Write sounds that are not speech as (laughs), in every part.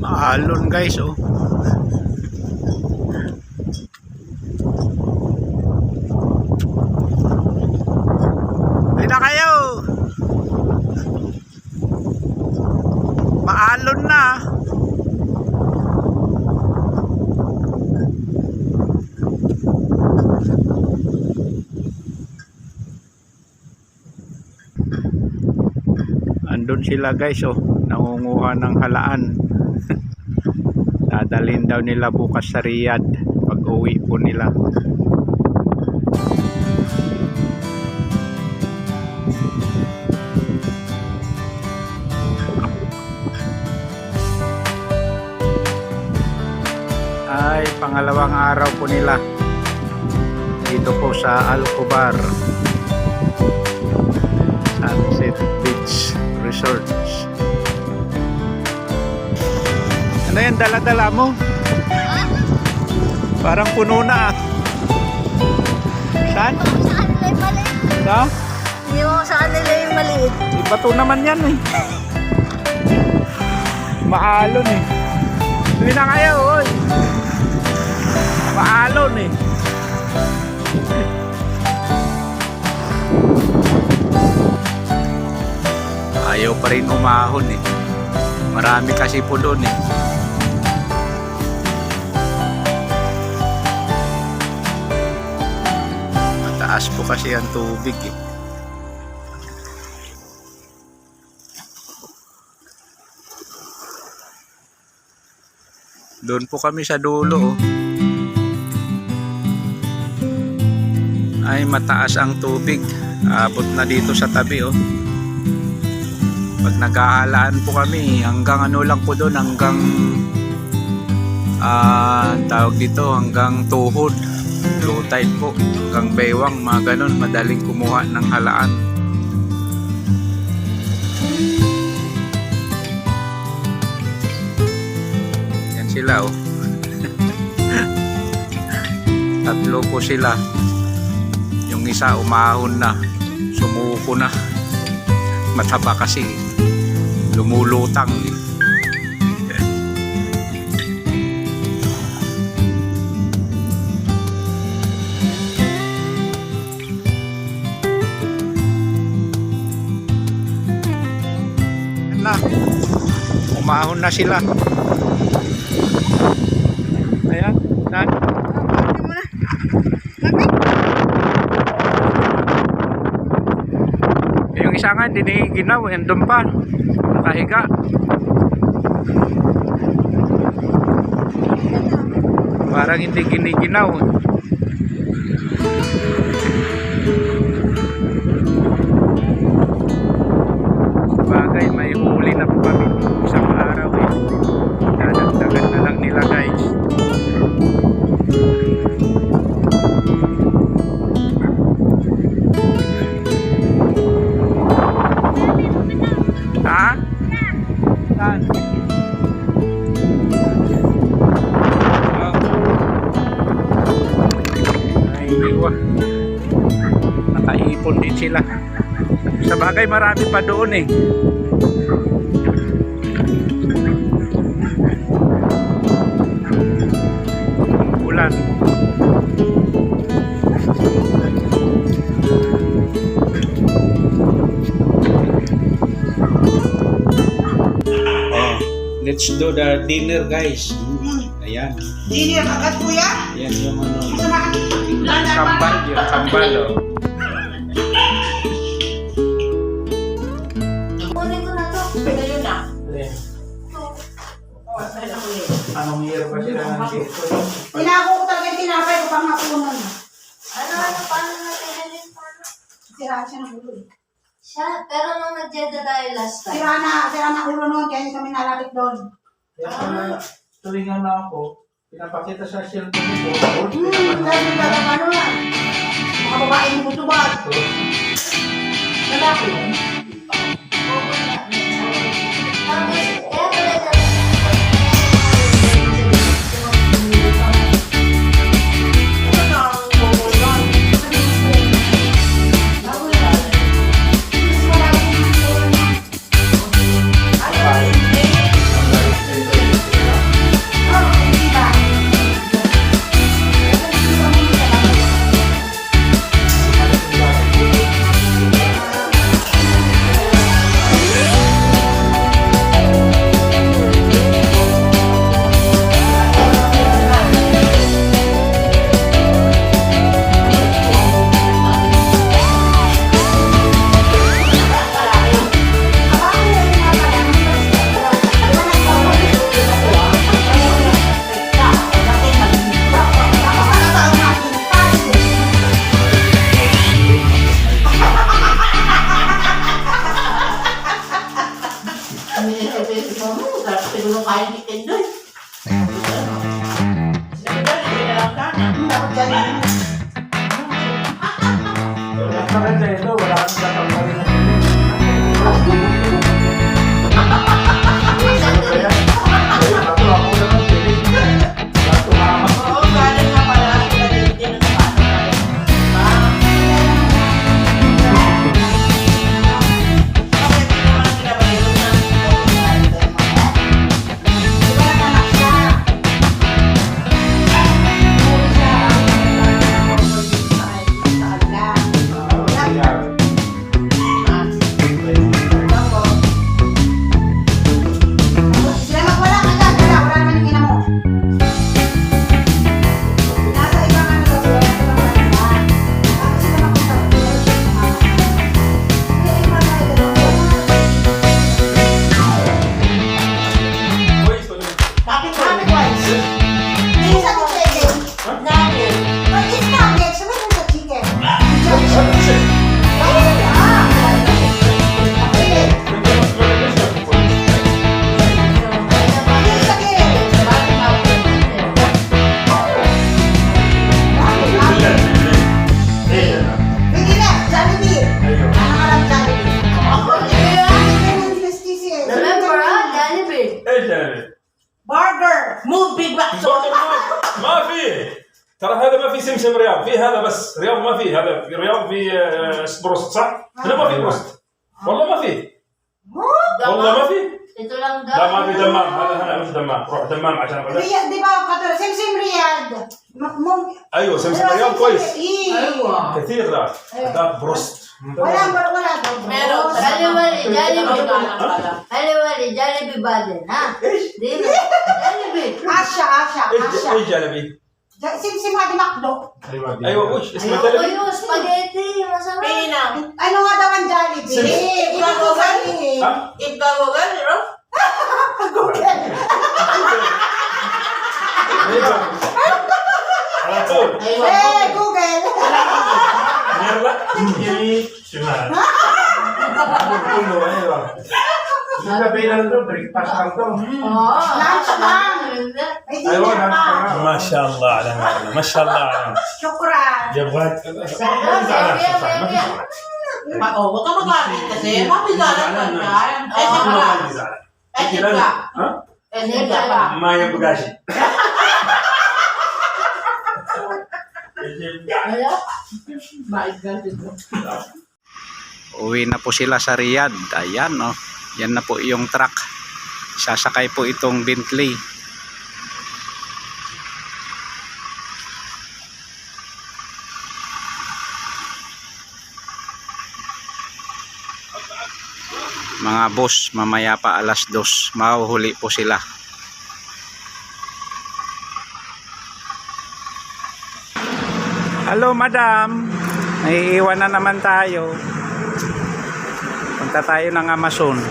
Maalon guys oh. Na kayo. Maalon na. Andun sila guys oh, nangunguha ng halaan. Dadalhin daw nila bukas sa Riyadh pag uwi po nila. Ay, pangalawang araw po nila dito po sa Alcobar Sunset Beach Resorts. Ano yan, dala-dala mo? Parang puno na. ah. Saan? Sa kanila yung maliit. Sa? Hindi mo sa kanila yung maliit. Iba to naman yan eh. Maalon eh. Hindi na kayo, oy. Maalon eh. Ayaw pa rin umahon eh. Marami kasi po doon eh. Mataas po kasi ang tubig eh. Doon po kami sa dulo. Oh. Ay mataas ang tubig. Abot na dito sa tabi oh. Pag naghahalaan po kami, hanggang ano lang po doon, hanggang ah tawag dito, hanggang tuhod. Low tide po, hanggang baywang, mga ganun, madaling kumuha ng halaan. Yan sila oh. (laughs) Tatlo po sila. Yung isa umahon na. Sumuko na. Mataba kasi. Lumulutang. Umahon na sila. Ayan. Saan? Yung isa nga, hindi ginaw. Andun pa. Nakahiga. Parang hindi giniginaw. Sila. Sa bagay marami pa doon eh. Ulan. Oh, let's do the dinner guys. Ayan. Dinner agad kuya? Yan yung ano. Sama Kambal, yung kambal oh. Tinago ko talaga yung tinapay ko pang hapunan. Ano, ano, paano natin halin? Paano? Sira siya ng ulo eh. Siya, pero nung nag-Jeddah tayo last time. Sira na, sira na ulo noon, kaya hindi kami nalapit doon. Kaya pala, tuwingan na ako, pinapakita sa cellphone ko, Hmm, dahil yung talaga ano na. Mga babae mo butubad. Lalaki yun. Tapos, ترى هذا ما في سمسم رياض في هذا بس. رياض ما في هذا في رياض في آه، بروست صح؟ هنا ما في بروست. والله ما في. والله ما في. لا ما في دمام. هذا هنا مش دمام. روح دمام عشان رياض دمام خاطر سمسم رياض. أيوه سمسم رياض كويس. إيه. أيوه. كثير لا. أيوة. هذاك بروست. ولا ولا هل جلبي بعدين ها؟ إيش؟ جلبي عشا عشا عشا. إيش جلبي؟ Simsim nga di Macdo. Ay, wabush. Is Ayoko madali. spaghetti. Masarap. Pinang. Ano nga daw ang Jollibee? Sim- Eh, ibabagal. Ha? Ibabagal, di ba? Google. Ano ba? Eh, Google. Merla. Hindi. Sima. Ano ba? Ano Sabi lang to, breakfast lang to. Oo. Lunch lang. Ay, di Ayun, na pa. ما شاء الله على مرنا ما شاء الله على Syukran. يبغى Ma- Oh, huwag ka magalit kasi. Mabigalan ka dyan. Eh, siyempre. Eh, siyempre. Eh, siyempre pa. ما يبغى شيء Wala. Maigalit mo. Uwi na po sila sa Riyadh. Ayan, oh. Yan na po yung truck. Sasakay po itong Bentley. Mga boss, mamaya pa alas dos, mahuhuli po sila. Hello, madam. Naiiwan na naman tayo. Punta tayo ng Amazon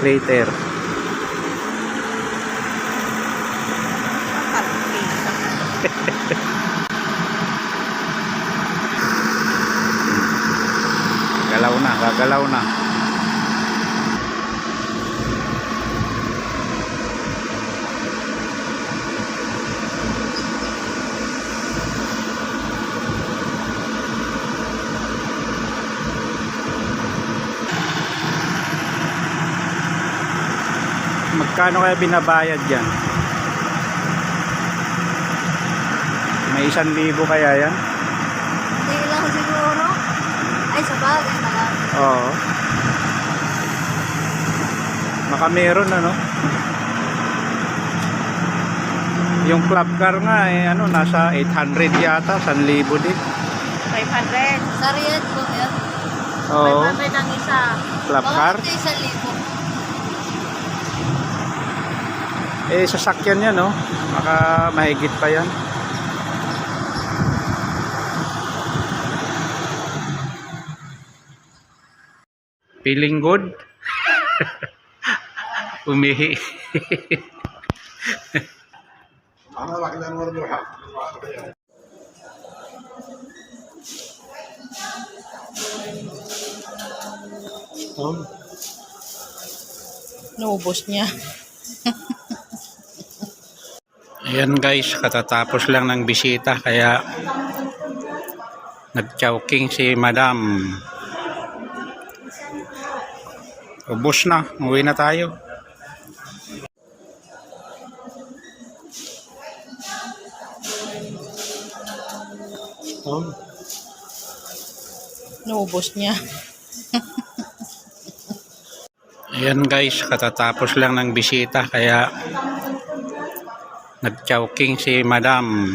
later. (laughs) galaw na, gagalaw na. Magkano kaya binabayad yan? May isang libo kaya yan? Hindi lang siguro. Ay, sa bagay na lang. Oo. Baka meron ano? Yung club car nga eh, ano, nasa 800 yata, 1,000 din. 500. Sa Riyadh po yan. Oo. 500 ang isa. Club car? Bakit 1,000? Eh sasakyan yan no. Baka mahigit pa yan. Feeling good? (laughs) Umihi. Naubos niya. (laughs) Ayan guys, katatapos lang ng bisita kaya nag-chowking si madam. Ubus na, uwi na tayo. Oh, Naubos niya. Ayan guys, katatapos lang ng bisita kaya nag-chowking si madam.